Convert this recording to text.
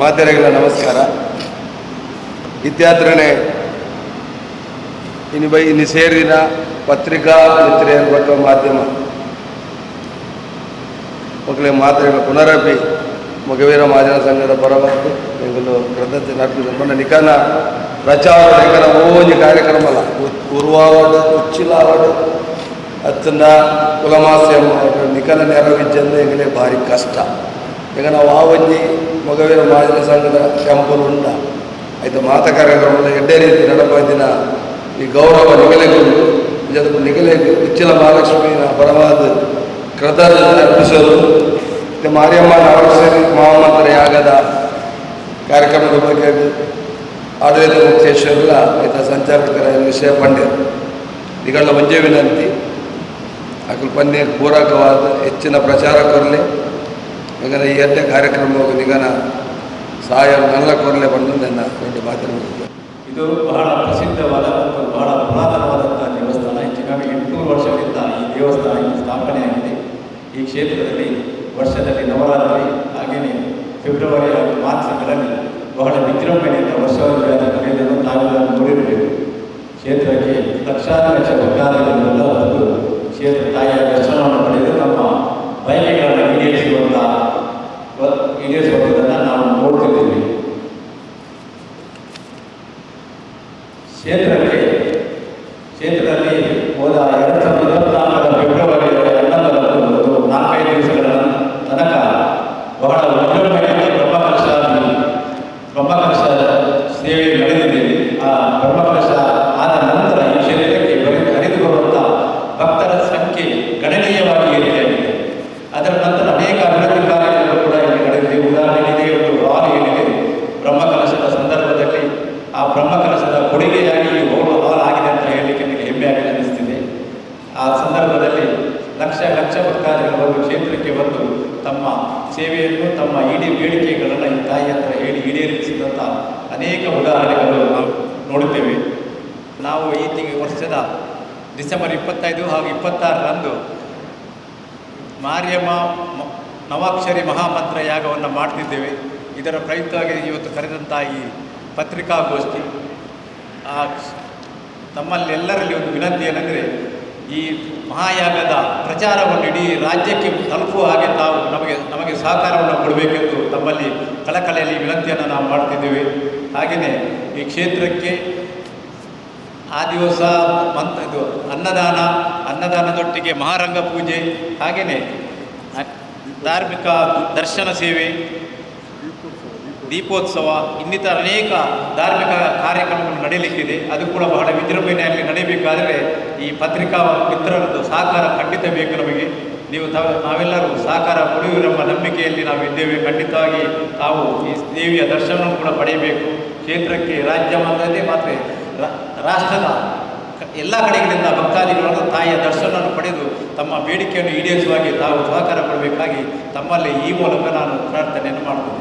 ಮಾತೆರೆಗಳ ನಮಸ್ಕಾರ. ಇತ್ಯಾದ್ರೇ ಇನ್ನು ಬೈ ಇನ್ನು ಸೇರಿನ ಪತ್ರಿಕಾ ಮಿತ್ರ ಮತ್ತು ಮಾಧ್ಯಮ. ಮಕ್ಕಳಿಗೆ ಮಾತೆರೆಗಳ ಪುನರಪಿ ಮಗವೀರ ಮಹಾಜನ ಸಂಘದ ಪರವಾಗಿ ಎಂಗಲು ಕೃತಜ್ಞತೆ ನರ್ಪಿದ ಮೊನ್ನೆ ನಿಕನ ಪ್ರಚಾರ ಕಾರ್ಯಕ್ರಮ ಓಜಿ ಕಾರ್ಯಕ್ರಮಲ ಉರ್ವಾವಡು ಉಚ್ಚಿಲಾವಡು ಅತ್ತನ್ನ ಕುಲಮಾಸ್ಯ ನಿಖಾನ ನೆರವಿಜ್ಜಂದು ಎಂಗಲೇ ಭಾರಿ ಕಷ್ಟ. ಈಗ ನಾವು ಆ ಒಂಜಿ ಮಗವೀರ ಮಹಾಜನ ಸಂಘದ ಕೆಂಪಲು ಉಂಡ ಆಯಿತು ಮಾತ ಕಾರ್ಯಕ್ರಮದ ಎಡ್ಡೆ ರೀತಿ ನಡಪದಿನ ಈ ಗೌರವ ನಿಗಲೆಗೂ ಇದಕ್ಕೆ ನಿಗಲೆಗೂ ಉಚ್ಚಿಲ ಮಹಾಲಕ್ಷ್ಮಿನ ಪರವಾದ ಕೃತಜ್ಞತೆ ಅರ್ಪಿಸಲು ಮತ್ತು ಮಾರಿಯಮ್ಮ ನವರಸರಿ ಮಹಾಮಂತ್ರ ಯಾಗದ ಕಾರ್ಯಕ್ರಮದ ಬಗ್ಗೆ ಆಡಳಿತ ಮುಖ್ಯೇಶ್ವರಲ್ಲ ಆಯ್ತ ಸಂಚಾಲಕರ ವಿಷಯ ಪಂಡ್ಯರು ಇವುಗಳ ಒಂಜೆ ವಿನಂತಿ ಅಕಲ್ ಪಂದ್ಯ ಪೂರಕವಾದ ಹೆಚ್ಚಿನ ಪ್ರಚಾರ ಕೊರಲೆ. ಈಗ ಈ ಎಲ್ಲ ಕಾರ್ಯಕ್ರಮ ನಿಗನ ಸಹಾಯ ನಲ್ಲ ಕೊರಲೆ ಬಂದು ನನ್ನ ಒಂದು ಮಾತಾಡಬೇಕು ಇದು ಬಹಳ ಪ್ರಸಿದ್ಧವಾದ ಮತ್ತು ಬಹಳ ಪುರಾತನವಾದಂಥ ದೇವಸ್ಥಾನ. ಹೆಚ್ಚಿನ ಎಂಟುನೂರು ವರ್ಷಗಳಿಂದ ಈ ದೇವಸ್ಥಾನ ಸ್ಥಾಪನೆ ಸ್ಥಾಪನೆಯಾಗಿದೆ. ಈ ಕ್ಷೇತ್ರದಲ್ಲಿ ಕ್ಷೇತ್ರಕ್ಕೆ ಕ್ಷೇತ್ರದಲ್ಲಿ ಹೋದ ಎರಡು ಸೇವೆಯನ್ನು ತಮ್ಮ ಇಡೀ ಬೇಡಿಕೆಗಳನ್ನು ಈ ತಾಯಿ ಹತ್ರ ಹೇಳಿ ಈಡೇರಿಸಿದಂಥ ಅನೇಕ ಉದಾಹರಣೆಗಳು ನಾವು ನೋಡುತ್ತೇವೆ. ನಾವು ಈ ತಿಂಗಳ ವರ್ಷದ ಡಿಸೆಂಬರ್ ಇಪ್ಪತ್ತೈದು ಹಾಗೂ ಇಪ್ಪತ್ತಾರರಂದು ಮಾರ್ಯಮ್ಮ ನವಾಕ್ಷರಿ ಮಹಾಮಂತ್ರ ಯಾಗವನ್ನು ಮಾಡ್ತಿದ್ದೇವೆ. ಇದರ ಪ್ರಯುಕ್ತವಾಗಿ ಇವತ್ತು ಕರೆದಂಥ ಈ ಪತ್ರಿಕಾಗೋಷ್ಠಿ. ಆ ತಮ್ಮಲ್ಲೆಲ್ಲರಲ್ಲಿ ಒಂದು ವಿನಂತಿ ಏನೆಂದರೆ ಈ ಮಹಾಯಾಗದ ಪ್ರಚಾರವನ್ನು ಇಡೀ ರಾಜ್ಯಕ್ಕೆ ತಲುಪುವ ಹಾಗೆ ತಾವು ನಮಗೆ ನಮಗೆ ಸಹಕಾರವನ್ನು ಕೊಡಬೇಕೆಂದು ತಮ್ಮಲ್ಲಿ ಕಳಕಳೆಯಲ್ಲಿ ವಿನಂತಿಯನ್ನು ನಾವು ಮಾಡ್ತಿದ್ದೇವೆ. ಹಾಗೆಯೇ ಈ ಕ್ಷೇತ್ರಕ್ಕೆ ಆ ದಿವಸ ಮಂತ್, ಇದು ಅನ್ನದಾನ, ಅನ್ನದಾನದೊಟ್ಟಿಗೆ ಮಹಾರಂಗ ಪೂಜೆ, ಹಾಗೆಯೇ ಧಾರ್ಮಿಕ ದರ್ಶನ ಸೇವೆ, ದೀಪೋತ್ಸವ, ಇನ್ನಿತರ ಅನೇಕ ಧಾರ್ಮಿಕ ಕಾರ್ಯಕ್ರಮಗಳು ನಡೆಯಲಿಕ್ಕಿದೆ ಅದು ಕೂಡ ಬಹಳ ವಿಜೃಂಭಣೆಯಲ್ಲಿ ನಡೆಯಬೇಕಾದರೆ ಈ ಪತ್ರಿಕಾ ಮಿತ್ರರದ್ದು ಸಹಕಾರ ಖಂಡಿತ ಬೇಕು ನಮಗೆ. ನೀವು ತಾವು, ನಾವೆಲ್ಲರೂ ಸಹಕಾರ ಕೊಡುವಿರೆಂಬ ನಂಬಿಕೆಯಲ್ಲಿ ನಾವು ಇದ್ದೇವೆ. ಖಂಡಿತವಾಗಿ ತಾವು ಈ ದೇವಿಯ ದರ್ಶನವನ್ನು ಕೂಡ ಪಡೆಯಬೇಕು. ಕ್ಷೇತ್ರಕ್ಕೆ ರಾಜ್ಯ ಮಾತ್ರದೇ ಮಾತ್ರ ರಾಷ್ಟ್ರದ ಎಲ್ಲ ಕಡೆಗಳಿಂದ ಭಕ್ತಾದಿಗಳನ್ನು ತಾಯಿಯ ದರ್ಶನವನ್ನು ಪಡೆದು ತಮ್ಮ ಬೇಡಿಕೆಯನ್ನು ಈಡೇರಿಸುವಾಗಿ ತಾವು ಸಹಕಾರ ಕೊಡಬೇಕಾಗಿ ತಮ್ಮಲ್ಲಿ ಈ ಮೂಲಕ ನಾನು ಪ್ರಾರ್ಥನೆಯನ್ನು ಮಾಡುತ್ತೇನೆ.